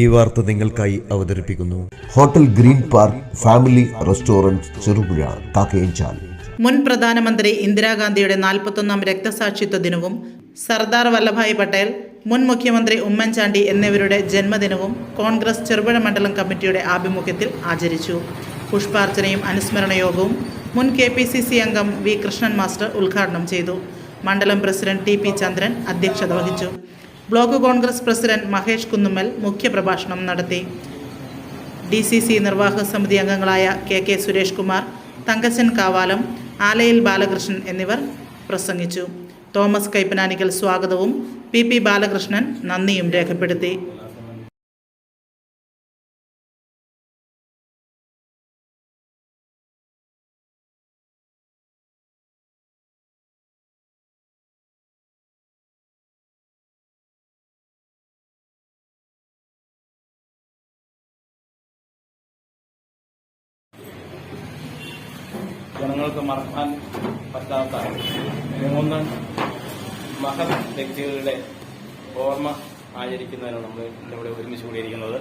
ഈ വാർത്ത നിങ്ങൾക്കായി അവതരിപ്പിക്കുന്നു. Hotel green park family restaurant Cherupuzha Kakkayanchal. മുൻ പ്രധാനമന്ത്രി ഇന്ദിരാഗാന്ധിയുടെ നാൽപ്പത്തൊന്നാം രക്തസാക്ഷിത്വ ദിനവും സർദാർ വല്ലഭായ് പട്ടേൽ മുൻ മുഖ്യമന്ത്രി ഉമ്മൻചാണ്ടി എന്നിവരുടെ ജന്മദിനവും കോൺഗ്രസ് ചെറുപുഴ മണ്ഡലം കമ്മിറ്റിയുടെ ആഭിമുഖ്യത്തിൽ ആചരിച്ചു. പുഷ്പാർച്ചനയും അനുസ്മരണ യോഗവും മുൻ കെ പി സി സി അംഗം വി കൃഷ്ണൻ മാസ്റ്റർ ഉദ്ഘാടനം ചെയ്തു. മണ്ഡലം പ്രസിഡന്റ് ടി പി ചന്ദ്രൻ അധ്യക്ഷത വഹിച്ചു. ബ്ലോക്ക് കോൺഗ്രസ് പ്രസിഡന്റ് മഹേഷ് കുന്നുമ്മൽ മുഖ്യപ്രഭാഷണം നടത്തി. ഡി സി സി നിർവാഹക സമിതി അംഗങ്ങളായ കെ കെ സുരേഷ് കുമാർ തങ്കച്ചൻ കാവാലം ആലയിൽ ബാലകൃഷ്ണൻ എന്നിവർ പ്രസംഗിച്ചു. തോമസ് കൈപ്പനാനിക്കൽ സ്വാഗതവും പി പി ബാലകൃഷ്ണൻ നന്ദിയും രേഖപ്പെടുത്തി. ജനങ്ങൾക്ക് മറക്കാൻ പറ്റാത്ത മൂന്ന് മഹത് വ്യക്തികളുടെ ഓർമ്മ ആചരിക്കുന്നതിനാണ് നമ്മൾ ഇന്നിവിടെ ഒരുമിച്ച് കൂടിയിരിക്കുന്നത്.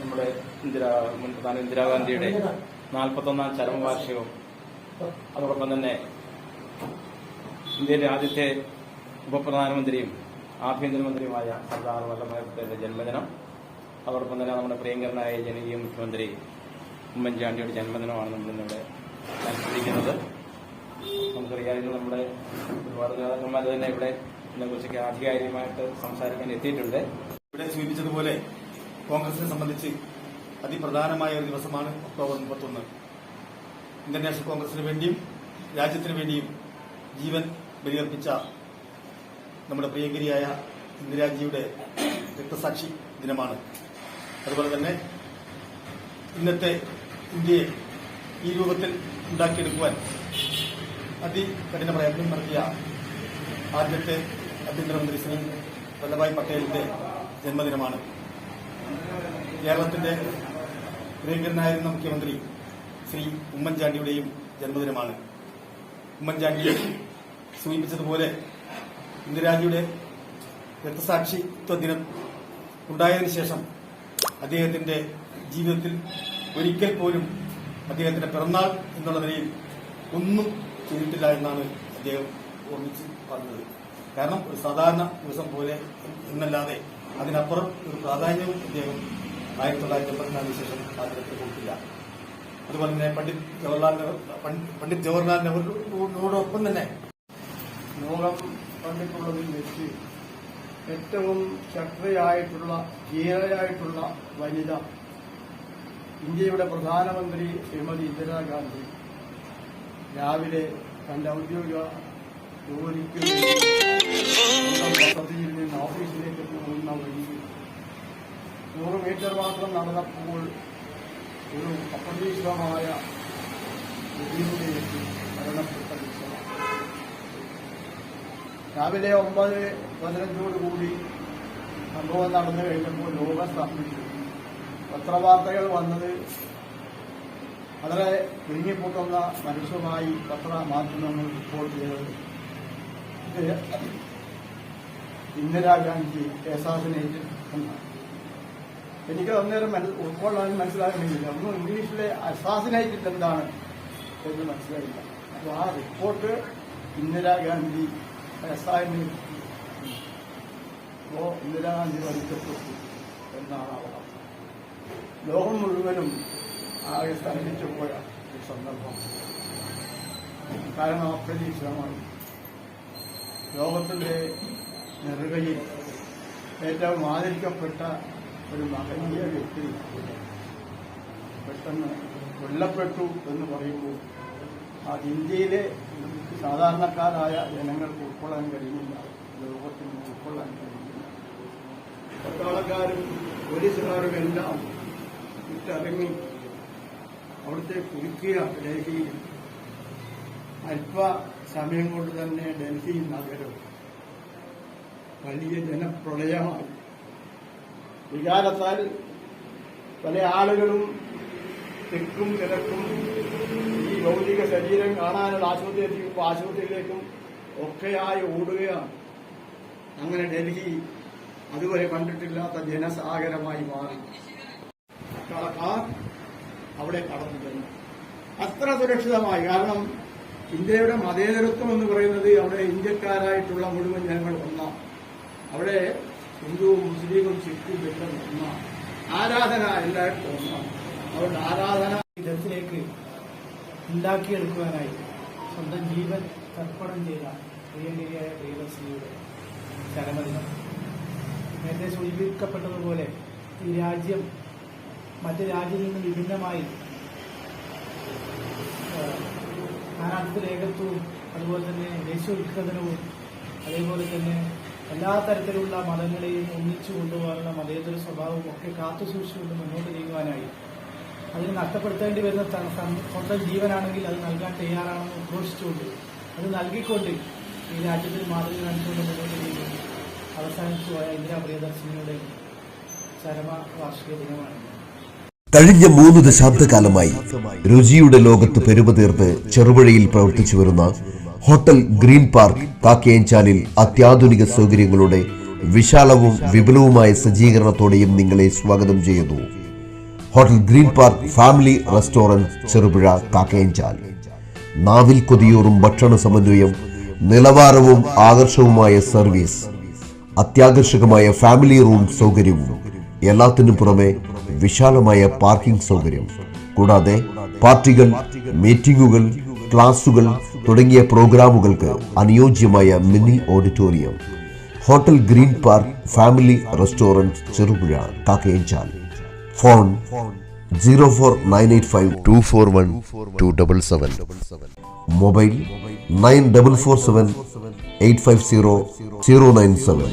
നമ്മുടെ ഇന്ദിരാ മുൻ പ്രധാന ഇന്ദിരാഗാന്ധിയുടെ നാൽപ്പത്തൊന്നാം ചരമവാർഷികവും അതോടൊപ്പം തന്നെ ഇന്ത്യയിലെ ആദ്യത്തെ ഉപപ്രധാനമന്ത്രിയും ആഭ്യന്തരമന്ത്രിയുമായ സർദാർ വല്ലഭായ് പട്ടേലിന്റെ ജന്മദിനം. അതോടൊപ്പം തന്നെ നമ്മുടെ പ്രിയങ്കരനായ ജനകീയ മുഖ്യമന്ത്രി ഉമ്മൻചാണ്ടിയുടെ ജന്മദിനമാണ് നമ്മളിന്നിവിടെ അനുസരിക്കുന്നത് നമുക്കറിയാം നമ്മുടെ ഒരുപാട് നേതാക്കന്മാർ തന്നെ ഇവിടെ ഇതിനെക്കുറിച്ചൊക്കെ ആധികാരികമായിട്ട് സംസാരിക്കാൻ എത്തിയിട്ടുണ്ട്. ഇവിടെ സൂചിപ്പിച്ചതുപോലെ കോൺഗ്രസിനെ സംബന്ധിച്ച് അതിപ്രധാനമായ ഒരു ദിവസമാണ് ഒക്ടോബർ മുപ്പത്തൊന്ന്. ഇന്റർനാഷണൽ നാഷണൽ കോൺഗ്രസിന് വേണ്ടിയും രാജ്യത്തിന് വേണ്ടിയും ജീവൻ ബലിയർപ്പിച്ച നമ്മുടെ പ്രിയങ്കരിയായ ഇന്ദിരാജിയുടെ രക്തസാക്ഷി ദിനമാണ്. അതുപോലെ തന്നെ ഇന്നത്തെ ഇന്ത്യയെ ഈ രൂപത്തിൽ ഉണ്ടാക്കിയെടുക്കുവാൻ അതികഠിന പ്രയത്നം നടത്തിയ ആദ്യത്തെ ആഭ്യന്തരമന്ത്രി ശ്രീ വല്ലഭായ് പട്ടേലിന്റെ ജന്മദിനമാണ്. കേരളത്തിന്റെ പ്രിയങ്കരനായിരുന്ന മുഖ്യമന്ത്രി ശ്രീ ഉമ്മൻചാണ്ടിയുടെയും ജന്മദിനമാണ്. ഉമ്മൻചാണ്ടിയെ സൂചിപ്പിച്ചതുപോലെ ഇന്ദിരാജിയുടെ രക്തസാക്ഷിത്വ ദിനം ഉണ്ടായതിനു ശേഷം അദ്ദേഹത്തിന്റെ ജീവിതത്തിൽ ഒരിക്കൽ പോലും അദ്ദേഹത്തിന്റെ പിറന്നാൾ എന്നുള്ള നിലയിൽ ഒന്നും ചെയ്തിട്ടില്ല എന്നാണ് അദ്ദേഹം ഓർമ്മിച്ച് പറഞ്ഞത്. കാരണം ഒരു സാധാരണ ദിവസം പോലെ എന്നല്ലാതെ അതിനപ്പുറം ഒരു പ്രാധാന്യവും അദ്ദേഹം ആയിരത്തി തൊള്ളായിരത്തി എൺപത്തിനാലിന് ശേഷം ആദരത്തിൽ കൊടുത്തില്ല. അതുപോലെ തന്നെ പണ്ഡിറ്റ് ജവഹർലാൽ നെഹ്റു പണ്ഡിറ്റ് ജവഹർലാൽ നെഹ്റുവിനോടൊപ്പം തന്നെ ലോകം പണ്ടിട്ടുള്ളതിൽ വെച്ച് ഏറ്റവും ശക്തയായിട്ടുള്ള ധീരയായിട്ടുള്ള വനിത ഇന്ത്യയുടെ പ്രധാനമന്ത്രി ശ്രീമതി ഇന്ദിരാഗാന്ധി രാവിലെ തന്റെ ഔദ്യോഗിക ജോലിക്ക് പദ്ധതിയിൽ നിന്ന് ഓഫീസിലേക്ക് പോകുന്ന വഴി നൂറ് മീറ്റർ മാത്രം നടന്നപ്പോൾ ഒരു അപ്രതീക്ഷിതമായ ബുദ്ധിമുട്ടിലേക്ക് മരണപ്പെട്ട. രാവിലെ ഒമ്പത് പതിനഞ്ചോടുകൂടി സംഭവം നടന്നു കഴിഞ്ഞപ്പോൾ ലോകം സ്തംഭിച്ചു. പത്രവാർത്തകൾ വന്നത് വളരെ വിഴുങ്ങിപ്പൊട്ടുന്ന മനുഷ്യമായി പത്രമാധ്യമങ്ങൾ റിപ്പോർട്ട് ചെയ്തത്. ഇന്ദിരാഗാന്ധി അസാസിനേറ്റ് എന്നാണ്. എനിക്ക് അന്നേരം ഉൾക്കൊള്ളാൻ മനസ്സിലാകുന്നില്ല. ഒന്നും ഇംഗ്ലീഷിലെ അസാസിനേറ്റ് എന്താണ് എന്ന് മനസ്സിലായില്ല. അപ്പോൾ ആ റിപ്പോർട്ട് ഇന്ദിരാഗാന്ധി അസാസിനേറ്റ് അപ്പോൾ ഇന്ദിരാഗാന്ധി വധിക്കപ്പെട്ടു എന്നാണ് വാർത്ത ലോകം മുഴുവനും ആകെ സ്തംഭിച്ചു പോയ ഒരു സന്ദർഭം. കാരണം അപ്രതീക്ഷിതമാണ് ലോകത്തിന്റെ നെറുകയിൽ ഏറ്റവും ആദരിക്കപ്പെട്ട ഒരു മഹനീയ വ്യക്തി. പെട്ടെന്ന് കൊല്ലപ്പെട്ടു എന്ന് പറയുമ്പോൾ ഇന്ത്യയിലെ സാധാരണക്കാരായ ജനങ്ങൾക്ക് ഉൾക്കൊള്ളാൻ കഴിയില്ല ലോകത്തിന് ഉൾക്കൊള്ളാൻ കഴിയില്ല പട്ടാളക്കാരും പോലീസുകാരും എല്ലാം ഇട്ടിറങ്ങി അവിടുത്തെ കുരുക്കിയ ഡൽഹിയിൽ അല്പ സമയം കൊണ്ട് തന്നെ ഡൽഹി നഗരം വലിയ ജനപ്രളയമായി. വികാരത്താൽ പല ആളുകളും തെക്കും കിഴക്കും ഭൗതിക ശരീരം കാണാനുള്ള ആശുപത്രി എത്തിക്കുമ്പോൾ ആശുപത്രിയിലേക്കും ഒക്കെയായി ഓടുകയാണ്. അങ്ങനെ ഡൽഹി അതുവരെ കണ്ടിട്ടില്ലാത്ത ജനസാഗരമായി മാറി. കളക്കാർ അവിടെ കടന്നു ചെന്നു. അത്ര സുരക്ഷിതമായി. കാരണം ഇന്ത്യയുടെ മതേതരത്വം എന്ന് പറയുന്നത് അവിടെ ഇന്ത്യക്കാരായിട്ടുള്ള മുഴുവൻ ജനങ്ങൾ ഒന്നാം അവിടെ ഹിന്ദുവും മുസ്ലിമും സിഖും എല്ലാം ഒന്നാം ആരാധന എല്ലായിടത്തും ഒന്നാം അതുകൊണ്ട് ആരാധന വിധത്തിലേക്ക് ഉണ്ടാക്കിയെടുക്കുവാനായി സ്വന്തം ജീവൻ തർപ്പണം ചെയ്ത പ്രിയങ്കരിയായ പ്രിയദർശിനിയുടെ ചരമദിനം. നേരത്തെ സൂചിപ്പിക്കപ്പെട്ടതുപോലെ ഈ രാജ്യം മറ്റു രാജ്യങ്ങളിൽ നിന്ന് വിഭിന്നമായി സ്ഥാനാർത്ഥിത്വ ഏകത്വവും അതുപോലെ തന്നെ ദേശീയ ഉത്കൃതനവും അതേപോലെ തന്നെ എല്ലാ തരത്തിലുള്ള മതങ്ങളെയും ഒന്നിച്ചു കൊണ്ടുപോകാനുള്ള മതേതര സ്വഭാവവും ഒക്കെ കാത്തുസൂക്ഷിച്ചുകൊണ്ട് മുന്നോട്ട് നീങ്ങുവാനായി അതിന് നഷ്ടപ്പെടുത്തേണ്ടി വരുന്ന സ്വന്തം ജീവനാണെങ്കിൽ അത് നൽകാൻ തയ്യാറാണെന്ന് ഉദ്ഘോഷിച്ചുകൊണ്ട് അത് നൽകിക്കൊണ്ട് ഈ രാജ്യത്തിൽ മാതൃക കാണിച്ചുകൊണ്ട് അവസാനിച്ചു പോയ ഇന്ദിരാ പ്രിയദർശിനിയുടെ ചരമ വാർഷിക ദിനമാണ്. കഴിഞ്ഞ മൂന്ന് ദശാബ്ദകാലമായി രുചിയുടെ ലോകത്ത് പെരുമതീർത്ത് ചെറുപുഴയിൽ പ്രവർത്തിച്ചു വരുന്ന ഹോട്ടൽ ഗ്രീൻ പാർക്ക് കാക്കയഞ്ചാലിൽ അത്യാധുനിക സൗകര്യങ്ങളുടെ വിശാലവും വിപുലവുമായ സജ്ജീകരണത്തോടെയും നിങ്ങളെ സ്വാഗതം ചെയ്യുന്നു. Hotel green park family restaurant Cherupuzha Kakkayanchal. നാവിൽ കൊതിയൂറും ഭക്ഷണ സമന്വയം നിലവാരവും ആകർഷവുമായ സർവീസ് അത്യാകർഷകമായ ഫാമിലി റൂം സൗകര്യവും എല്ലാത്തിനും പുറമെ വിശാലമായ പാർക്കിംഗ് സൗകര്യം. കൂടാതെ പാർട്ടികൾ മീറ്റിംഗുകൾ ക്ലാസുകൾ തുടങ്ങിയ പ്രോഗ്രാമുകൾക്ക് അനുയോജ്യമായ mini auditorium. Hotel green park family restaurant Cherupuzha Kakkayanchal. phone zero four nine eight five two four one two double seven mobile nine double four seven eight five zero zero nine seven